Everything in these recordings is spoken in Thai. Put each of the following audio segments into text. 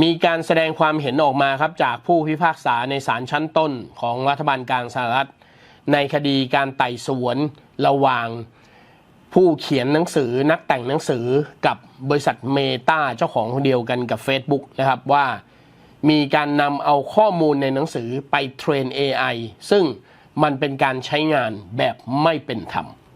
มีการแสดงความเห็นออกมาครับจากผู้พิพากษาในศาลชั้นต้นของรัฐบาลกลางสหรัฐ ในคดีการไต่สวนระหว่างผู้เขียนหนังสือนักแต่งหนังสือกับบริษัทเมตาเจ้าของเดียวกันกับ Facebook นะครับว่ามีการนำเอาข้อมูลในหนังสือไปเทรน AI ซึ่งมันเป็นการใช้งานแบบไม่เป็นธรรม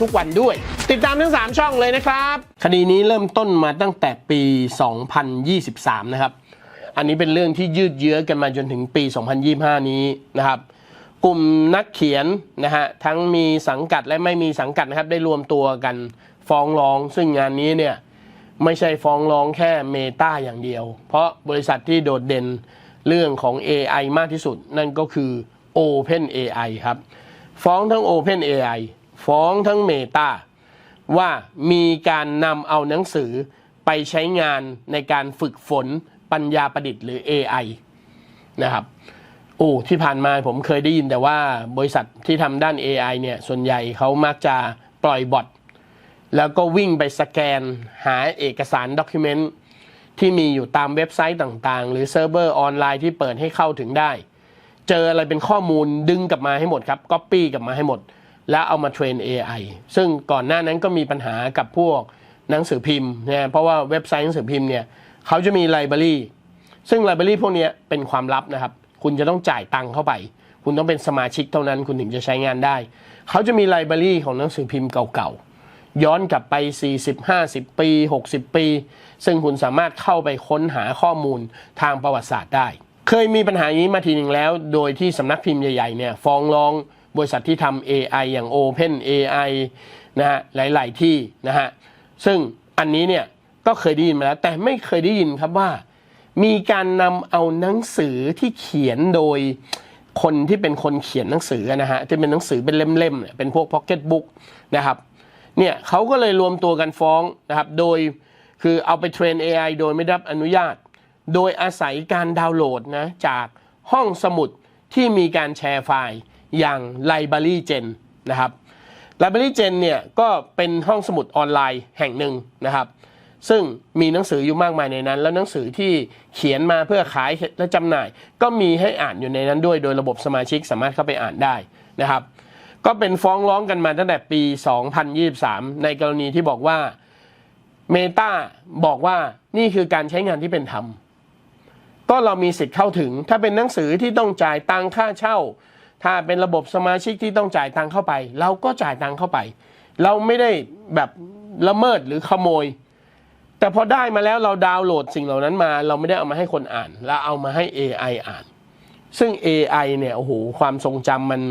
ทุกวันด้วย ติดตามทั้ง 3 ช่องเลยนะครับ คดีนี้เริ่มต้นมาตั้งแต่ปี 2023 นะครับ อันนี้เป็นเรื่องที่ยืดเยื้อกันมาจนถึงปี 2025 นี้นะครับกลุ่มนักเขียนนะฮะทั้งมีสังกัดและไม่มีสังกัดนะครับได้รวมตัวกันฟ้องร้อง ซึ่งงานนี้เนี่ยไม่ใช่ฟ้องร้องแค่เมตาอย่างเดียว เพราะบริษัทที่โดดเด่นเรื่องของ AI มากที่สุด นั่นก็คือ Open AI ครับ ฟ้องทั้ง Open AI ฟ้องทั้ง Meta ว่ามีการนำเอาหนังสือไปใช้งานในการฝึกฝนปัญญาประดิษฐ์หรือ AI นะครับโอ้ที่ผ่านมาผมเคยได้ยินแต่ว่าบริษัทที่ทำด้าน AI เนี่ย ส่วนใหญ่เขามักจะปล่อยบอทแล้วก็วิ่งไปสแกนหาเอกสารด็อกิเมนต์ที่มีอยู่ตามเว็บไซต์ต่างๆ หรือเซิร์ฟเวอร์ออนไลน์ที่เปิดให้เข้าถึงได้ เจออะไรเป็นข้อมูลดึงกลับมาให้หมดครับก๊อปปี้กลับมาให้หมด แล้วเอามาเทรน AI ซึ่งก่อนหน้านั้นก็มีปัญหากับพวกหนังสือพิมพ์นะเพราะว่าเว็บไซต์หนังสือพิมพ์เนี่ยเขาจะมีไลบรารีซึ่งไลบรารีพวกนี้เป็นความลับนะครับ คุณจะต้องจ่ายตังค์เข้าไป คุณต้องเป็นสมาชิกเท่านั้นคุณถึงจะใช้งานได้ เขาจะมีไลบรารีของหนังสือพิมพ์เก่าๆ ย้อนกลับไป 40 50 ปี 60 ปี ซึ่งคุณสามารถเข้าไปค้นหาข้อมูลทางประวัติศาสตร์ได้ เคยมีปัญหานี้มาทีหนึ่งแล้ว โดยที่สำนักพิมพ์ใหญ่ๆเนี่ยฟ้องร้อง บริษัทที่ทำ AI อย่าง Open AI นะฮะหลาย ๆ ที่นะฮะซึ่งอันนี้เนี่ยก็เคยได้ยินมาแล้ว แต่ไม่เคยได้ยินครับว่า มีการนำเอาหนังสือที่เขียนโดยคนที่เป็นคนเขียนหนังสือนะฮะที่เป็นหนังสือเป็นเล่มๆเนี่ยเป็นพวกพ็อกเก็ตบุ๊กนะครับเนี่ยเขาก็เลยรวมตัวกันฟ้องนะครับโดยคือเอาไปเทรน AI โดยไม่ได้รับอนุญาต โดยอาศัยการดาวน์โหลดนะจากห้องสมุดที่มีการแชร์ไฟล์ อย่าง Library Gen นะครับ Library Gen เนี่ยก็เป็นห้องสมุดออนไลน์แห่งหนึ่งนะครับ ซึ่งมีหนังสืออยู่มากมายในนั้น แล้วหนังสือที่เขียนมาเพื่อขายและจำหน่าย ก็มีให้อ่านอยู่ในนั้นด้วยโดยระบบสมาชิกสามารถเข้าไปอ่านได้นะครับ ก็เป็นฟ้องร้องกันมาตั้งแต่ปี 2023 ในกรณีที่บอกว่า Meta บอกว่านี่คือการใช้งานที่เป็นธรรมก็เรามีสิทธิ์เข้าถึง ถ้าเป็นหนังสือที่ต้องจ่ายตังค่าเช่า ถ้าเป็นระบบสมาชิกที่ต้องจ่ายตังเข้าไป เราก็จ่ายตังเข้าไป เราไม่ได้แบบละเมิดหรือขโมย แต่พอได้มาแล้วเราดาวน์โหลดสิ่งเหล่านั้นมา เราไม่ได้เอามาให้คนอ่านเราเอามาให้ AI อ่าน ซึ่ง AI เนี่ยโอ้โหความทรงจำมัน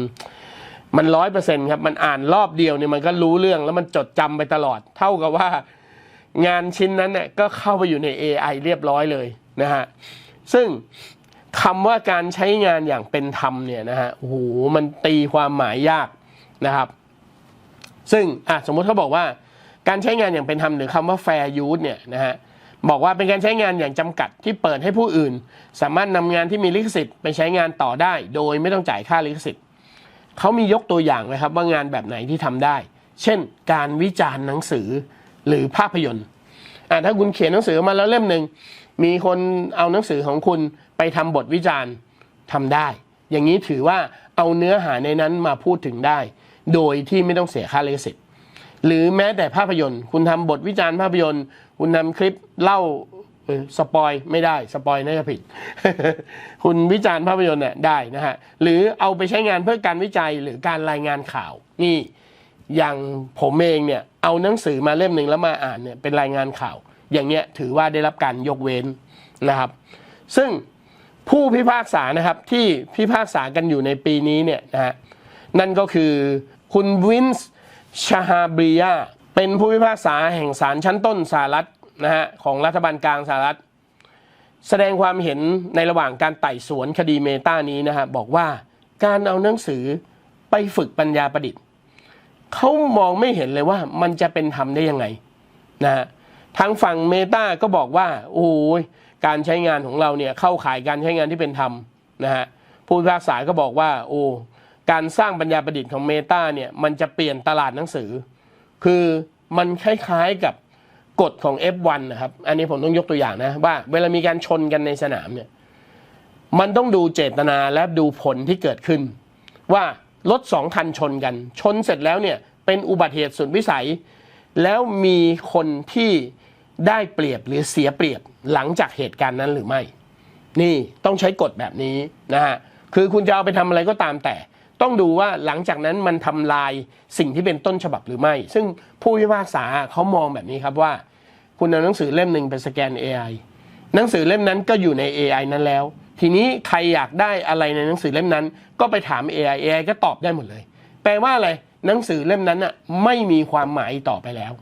มันร้อยเปอร์เซ็นต์ครับมันอ่านรอบเดียวเนี่ยมันก็รู้เรื่องแล้วมันจดจำไปตลอด เท่ากับว่างานชิ้นนั้นเนี่ยก็เข้าไปอยู่ใน AI เรียบร้อยเลยนะฮะซึ่ง คำว่าการใช้งานอย่างเป็นธรรมเนี่ยนะฮะโอ้โหมันตีความหมายยากนะครับ ซึ่งอะสมมติเขาบอกว่า การใช้งานอย่างเป็นธรรมหรือคำว่า fair use เนี่ยนะฮะบอกว่าเป็นการใช้งานอย่างจำกัดที่เปิดให้ผู้อื่น สามารถนำงานที่มีลิขสิทธิ์ไปใช้งานต่อได้ โดยไม่ต้องจ่ายค่าลิขสิทธิ์เขามียกตัวอย่างนะครับว่างานแบบไหนที่ทำได้ เช่น การวิจารณ์หนังสือหรือภาพยนตร์ อ่าถ้าคุณเขียนหนังสือมาแล้วเล่มหนึ่งมีคนเอาหนังสือของคุณไปทำบทวิจารณ์ทำได้ อย่างนี้ถือว่าเอาเนื้อหาในนั้นมาพูดถึงได้ โดยที่ไม่ต้องเสียค่าลิขสิทธิ์หรือแม้แต่ภาพยนตร์ คุณทำบทวิจารณ์ภาพยนตร์ คุณทำคลิปเล่าสปอยไม่ได้สปอยน่าจะผิด คุณวิจารณ์ภาพยนตร์เนี่ยได้นะฮะหรือเอาไปใช้งานเพื่อการวิจัยหรือการรายงานข่าวนี่ อย่างผมเองเนี่ยเอาหนังสือมาเล่มหนึ่งแล้วมาอ่านเนี่ยเป็นรายงานข่าว อย่างเงี้ยถือว่าได้รับการยกเว้นนะครับ ซึ่งผู้พิพากษานะครับที่พิพากษากันอยู่ในปีนี้เนี่ยนะฮะนั่นก็คือคุณวินส์ชาฮาบริยาเป็นผู้พิพากษาแห่งศาลชั้นต้นสหรัฐนะฮะของรัฐบาลกลางสหรัฐ แสดงความเห็นในระหว่างการไต่สวนคดีเมตานี้นะฮะบอกว่าการเอาหนังสือไปฝึกปัญญาประดิษฐ์ เขามองไม่เห็นเลยว่ามันจะเป็นธรรมได้ยังไงนะฮะทางฝั่งเมตาก็บอกว่า โอ้ยการใช้งานของเราเนี่ยเข้าข่ายการใช้งานที่เป็นธรรมนะฮะผู้พิพากษาก็บอกว่า โอ้การสร้างปัญญาประดิษฐ์ของเมตาเนี่ยมันจะเปลี่ยนตลาดหนังสือ คือมันคล้ายๆกับกฎของ F1 นะครับ อันนี้ผมต้องยกตัวอย่างนะ ว่าเวลามีการชนกันในสนามเนี่ยมันต้องดูเจตนาและดูผลที่เกิดขึ้น ว่า รถสองคันชนกัน ชนเสร็จแล้วเนี่ยเป็นอุบัติเหตุสุดวิสัย แล้วมีคนที่ได้เปรียบหรือเสียเปรียบหลังจากเหตุการณ์นั้นหรือไม่ นี่ต้องใช้กฎแบบนี้นะฮะคือคุณจะเอาไปทำอะไรก็ตามแต่ ต้องดูว่าหลังจากนั้นมันทำลายสิ่งที่เป็นต้นฉบับหรือไม่ ซึ่งผู้พิพากษาเขามองแบบนี้ครับว่า คุณเอาหนังสือเล่มหนึ่งไปสแกน AI หนังสือเล่มนั้นก็อยู่ใน AI นั้นแล้ว ทีนี้ใครอยากได้อะไรในหนังสือเล่มนั้น ก็ไปถาม AI AI ก็ตอบได้หมดเลย แปลว่าอะไรหนังสือเล่มนั้นอะไม่มีความหมายต่อไปแล้ว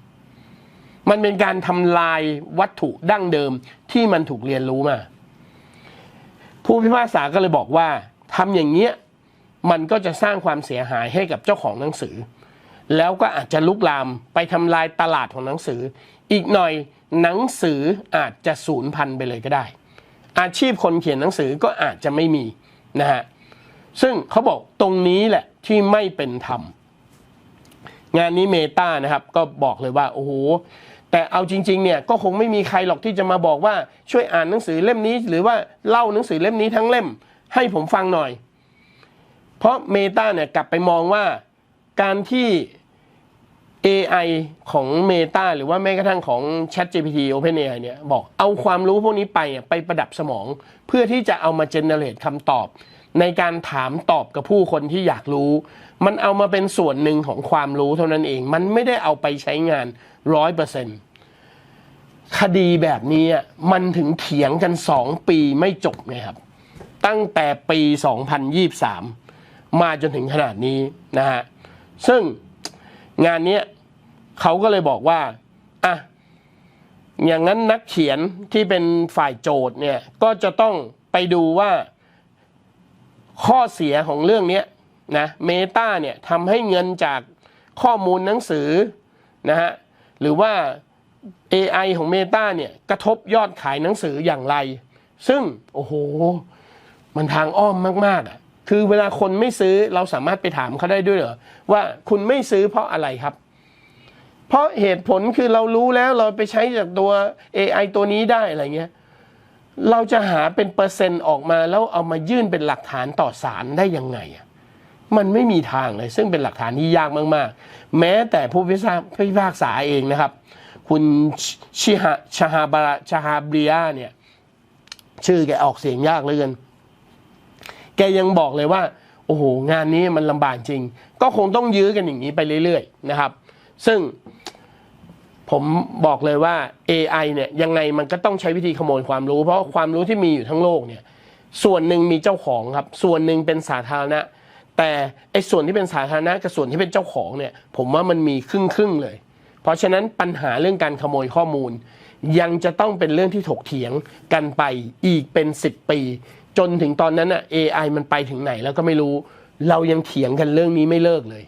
มันเป็นการทำลายวัตถุดั้งเดิมที่มันถูกเรียนรู้มา ผู้พิพากษาก็เลยบอกว่าทำอย่างเงี้ยมันก็จะสร้างความเสียหายให้กับเจ้าของหนังสือ แล้วก็อาจจะลุกลามไปทำลายตลาดของหนังสือ อีกหน่อยหนังสืออาจจะสูญพันธุ์ไปเลยก็ได้ อาชีพคนเขียนหนังสือก็อาจจะไม่มีนะฮะซึ่งเขาบอกตรงนี้แหละที่ไม่เป็นธรรม งานนี้เมตานะครับ ก็บอกเลยว่าโอ้โหแต่เอาจริงๆเนี่ยก็คงไม่มีใครหรอกที่จะมาบอกว่าช่วยอ่านหนังสือเล่มนี้ หรือว่าเล่าหนังสือเล่มนี้ทั้งเล่ม ให้ผมฟังหน่อย เพราะเมตาเนี่ยกลับไปมองว่าการที่ AI ของ Meta หรือว่าแม้กระทั่งของ ChatGPT OpenAI เนี่ยบอกเอาความรู้พวกนี้ไปอะไปประดับสมอง เพื่อที่จะเอามา generate คำตอบ ในการถามตอบกับผู้คนที่อยากรู้ มันเอามาเป็นส่วนหนึ่งของความรู้เท่านั้นเอง มันไม่ได้เอาไปใช้งานร้อยเปอร์เซ็นต์คดีแบบนี้มันถึงเถียงกันสองปีไม่จบไงครับ ตั้งแต่ปี 2023 มาจนถึงขนาดนี้นะฮะซึ่งงานเนี้ย เขาก็เลยบอกว่าอะอย่างนั้นนักเขียนที่เป็นฝ่ายโจทย์เนี่ยก็จะต้องไปดูว่าข้อเสียของเรื่องนี้นะเมตาเนี่ยทำให้เงินจากข้อมูลหนังสือนะฮะหรือว่า AI ของ Meta เนี่ยกระทบยอดขายหนังสืออย่างไร ซึ่ง โอ้โห มันทางอ้อมมาก ๆอะคือเวลาคนไม่ซื้อเราสามารถไปถามเขาได้ด้วยเหรอว่าคุณไม่ซื้อเพราะอะไรครับ เพราะเหตุผลคือเรารู้แล้วเราไปใช้จากตัว AI ตัวนี้ได้อะไรเงี้ยเราจะหาเป็นเปอร์เซ็นต์ออกมาแล้วเอามายื่นเป็นหลักฐานต่อศาลได้ยังไงอะมันไม่มีทางเลย ซึ่งเป็นหลักฐานที่ยากมาก ๆ แม้แต่ผู้พิพากผู้พิพากษาเองนะครับ คุณชิฮะชาฮาบาราชาฮาเบียเนี่ย ชื่อแกออกเสียงยากเหลือเกิน แกยังบอกเลยว่า โอ้โห งานนี้มันลำบากจริง ก็คงต้องยื้อกันอย่างนี้ไปเรื่อย ๆ นะครับ ซึ่ง ผมบอกเลยว่า AI เนี่ยยังไงมันก็ต้องใช้วิธีขโมยความรู้ เพราะความรู้ที่มีอยู่ทั้งโลกเนี่ยส่วนหนึ่งมีเจ้าของครับ ส่วนหนึ่งเป็นสาธารณะ แต่ไอ้ส่วนที่เป็นสาธารณะกับส่วนที่เป็นเจ้าของเนี่ยผมว่ามันมีครึ่งครึ่งๆเลย เพราะฉะนั้นปัญหาเรื่องการขโมยข้อมูล ยังจะต้องเป็นเรื่องที่ถกเถียงกันไปอีกเป็น 10 ปี จนถึงตอนนั้นอะ AI มันไปถึงไหนแล้วก็ไม่รู้ เรายังเถียงกันเรื่องนี้ไม่เลิกเลย